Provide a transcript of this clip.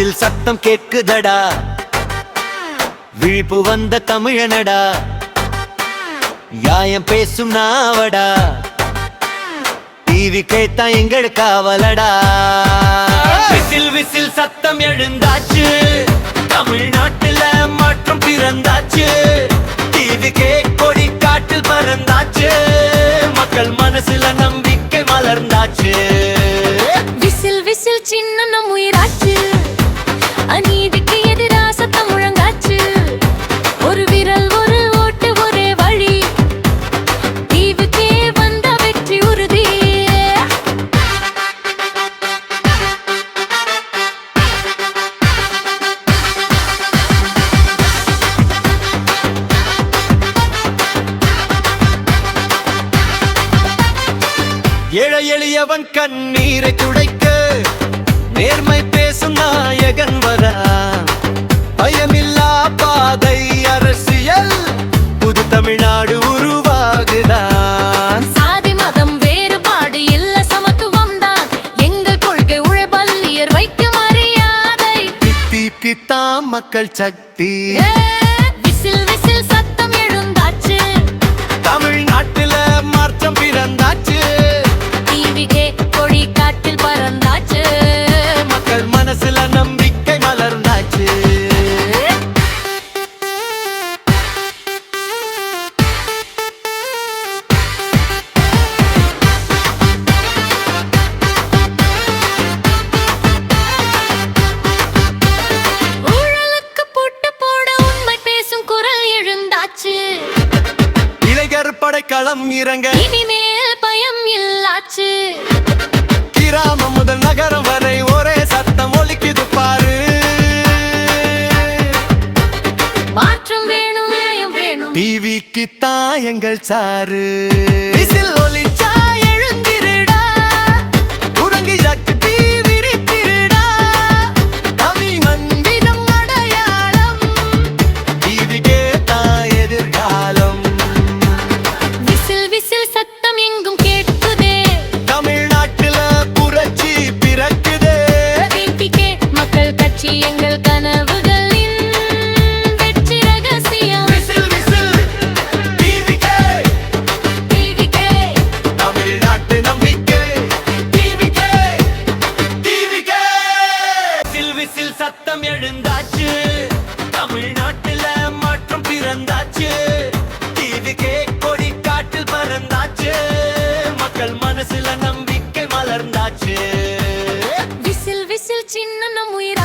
Whistle சத்தம் கேட்குதடா? விழிப்பு வந்த தமிழனடா? யாயம் பேசும் நாவடா? டிவி கேட்டா எங்களுக்கு அவலடா விசில் விசில் சத்தம் எழுந்தாச்சு. தமிழ்நாட்டுல மாற்றம் பிறந்தாச்சு. டிவி கே கொடி காட்டில் பறந்தாச்சு. மக்கள் மனசுல நம்பிக்கை மலர்ந்தாச்சு. விசில் விசில் சின்ன நம் உயிராச்சு எளியவன் கண்ணீரை துடைக்க நேர்மை பேசும் நாயகன் வரா. பயமில்லா பாதை அரசியல் புது தமிழ்நாடு உருவாகுதான். சாதி மதம் வேறுபாடு இல்ல சமத்துவம் தான். எங்கள் கொள்கை உழைப்பள்ளியர் வைக்கும் மரியாதை. பித்தி பித்தாம் மக்கள் சக்தி. விசில் விசில் படைக்களம் இறங்க. இனிமேல் பயம் இல்லாச்சு. கிராமம் முதல் நகரம் வரை ஒரே சத்தம் ஒலிக்குது பாரு. மாற்றம் வேணும் வேணும். டிவிக்கு தான் எங்கள் சாரு. விசில் ஒலிச்சா மனசுல நம்பிக்கை மலர்ந்தாச்சு. விசில் விசில் சின்ன நம் உயிர்